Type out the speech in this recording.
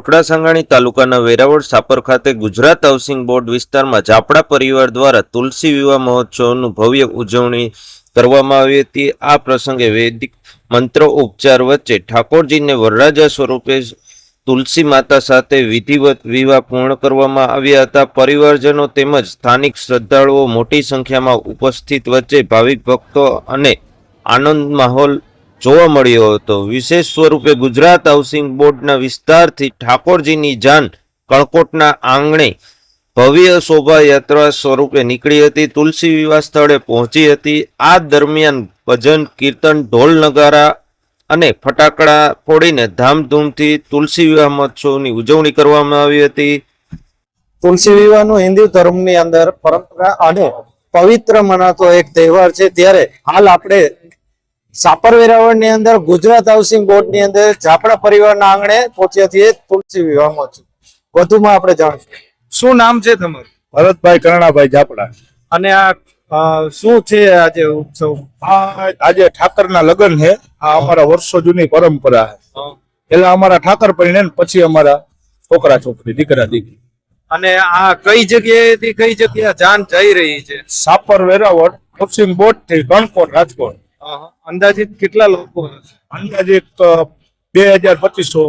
કોટડા સાંગાણી તાલુકાના વેરાવળ સાપર ખાતે Gujarat housing board વિસ્તારમાં ઝાપડા પરિવાર દ્વારા તુલસી વિવાહ મહોત્સવનું ભવ્ય ઉજવણી કરવામાં આવી હતી. આ પ્રસંગે વૈદિક મંત્રો ઉપચાર વચ્ચે ઠાકોરજીને વરરાજા સ્વરૂપે તુલસી માતા સાથે વિધિવત વિવાહ પૂર્ણ કરવામાં આવ્યા હતા. પરિવારજનો તેમજ સ્થાનિક શ્રદ્ધાળુઓ મોટી સંખ્યામાં ઉપસ્થિત વચ્ચે ભાવિક ભક્તો અને આનંદ માહોલ જોવા મળ્યો હતો. વિશેષ સ્વરૂપે ગુજરાત હાઉસિંગ બોર્ડના વિસ્તારથી ઠાકોરજીની જાન કળકોટના આંગણે ભવ્ય શોભાયાત્રા સ્વરૂપે નીકળી હતી. તુલસી વિવાહ સ્થળે પહોંચી હતી. આ દરમિયાન ભજન, કીર્તન, ઢોલ નગારા અને ફટાકડા ફોડીને ધામધૂમથી તુલસી વિવાહ મહોત્સવની ઉજવણી કરવામાં આવી હતી. તુલસી વિવાહનો હિન્દુ ધર્મની અંદર પરંપરા અને પવિત્ર મનાતો એક તહેવાર છે. ત્યારે હાલ આપણે સાપર વેરાવળની અંદર ગુજરાત હાઉસિંગ બોર્ડની અંદર ઝાપડા પરિવારના આંગણે પહોંચ્યા છીએ તુલસી વિવાહમાં છું. વધુમાં આપણે જાણશું. શું નામ છે તમારું? ભરતભાઈ કરણાભાઈ ઝાપડા. અને આ શું છે આજે ઉત્સવ? આજે ઠાકરના લગ્ન છે. આ અમારા વર્ષો જૂની પરંપરા છે. પેલા અમારા ઠાકર પરિણે પછી અમારા છોકરા છોકરી દીકરા દીકરી. અને આ કઈ જગ્યાએથી કઈ જગ્યા જાન જઈ રહી છે? સાપર વેરાવળ હાઉસિંગ બોર્ડથી ગણકોટ રાજકોટ. અંદાજિત કેટલા લોકો અંદાજિત બે હજાર પચીસો